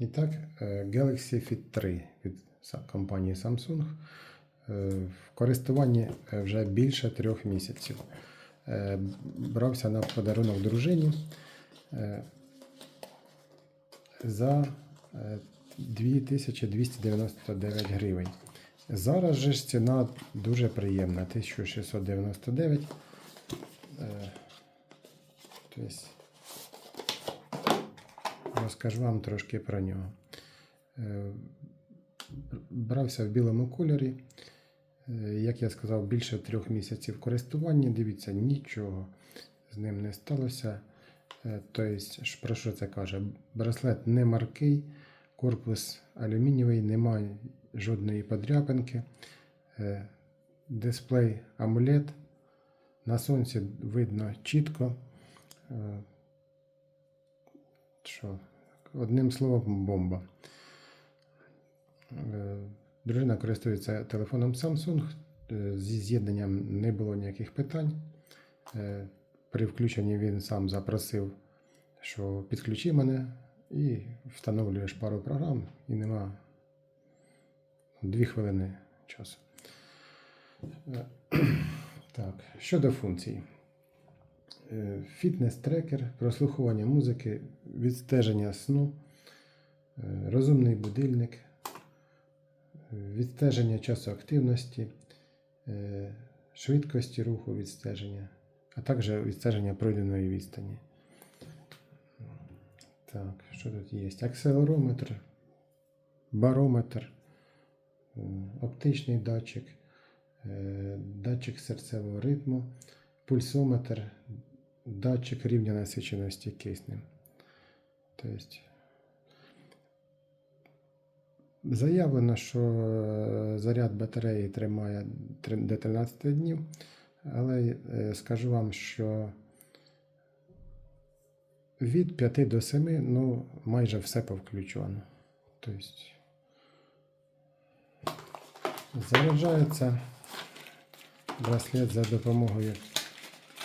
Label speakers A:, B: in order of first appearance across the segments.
A: І так, е, Galaxy Fit 3 від компанії Samsung е, в користуванні е, вже більше трьох місяців. Брався на подарунок дружині за е, 2299 гривень. Зараз же ж ціна дуже приємна 1699. Е, Тобто Розкажу вам трошки про нього. Е, Брався в білому кольорі. Е, Як я сказав, більше трьох місяців користування. Дивіться, нічого з ним не сталося. Е, Тобто, про що це каже? Браслет не маркий, корпус алюмінієвий, немає жодної подряпинки. Е, Дисплей AMOLED. На сонці видно чітко. Що? Одним словом, бомба. Е, Дружина користується телефоном Samsung. Е, Зі з'єднанням не було ніяких питань. Е, При включенні він сам запросив, що підключи мене і встановлюєш пару програм, і нема дві хвилини часу. Так, щодо функцій. Е, Фітнес-трекер, прослуховування музики, відстеження сну, е, розумний будильник, е, відстеження часу активності, швидкості руху відстеження, а також відстеження пройденої відстані. Так, що тут є? Акселерометр, барометр, оптичний датчик, датчик серцевого ритму, пульсометр, датчик рівня насиченості киснем. Тобто, заявлено, що е, заряд батареї тримає три- до 13 днів, але е, скажу вам, що від 5 до 7 ну, майже все повключено. Тобто, заряджається браслет за допомогою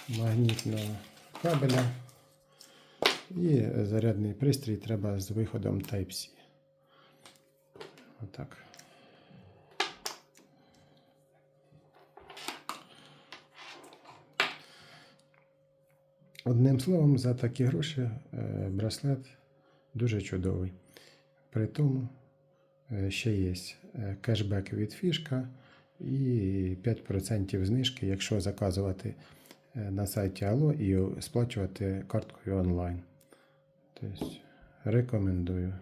A: магнітного кабеля. І зарядний пристрій треба з виходом Type-C. Отак. Одним словом, за такі гроші е, браслет дуже чудовий. При тому е, ще є е, кешбек від фішка і 5% знижки, якщо заказувати на сайті Allo і сплачувати карткою онлайн. Тобто рекомендую.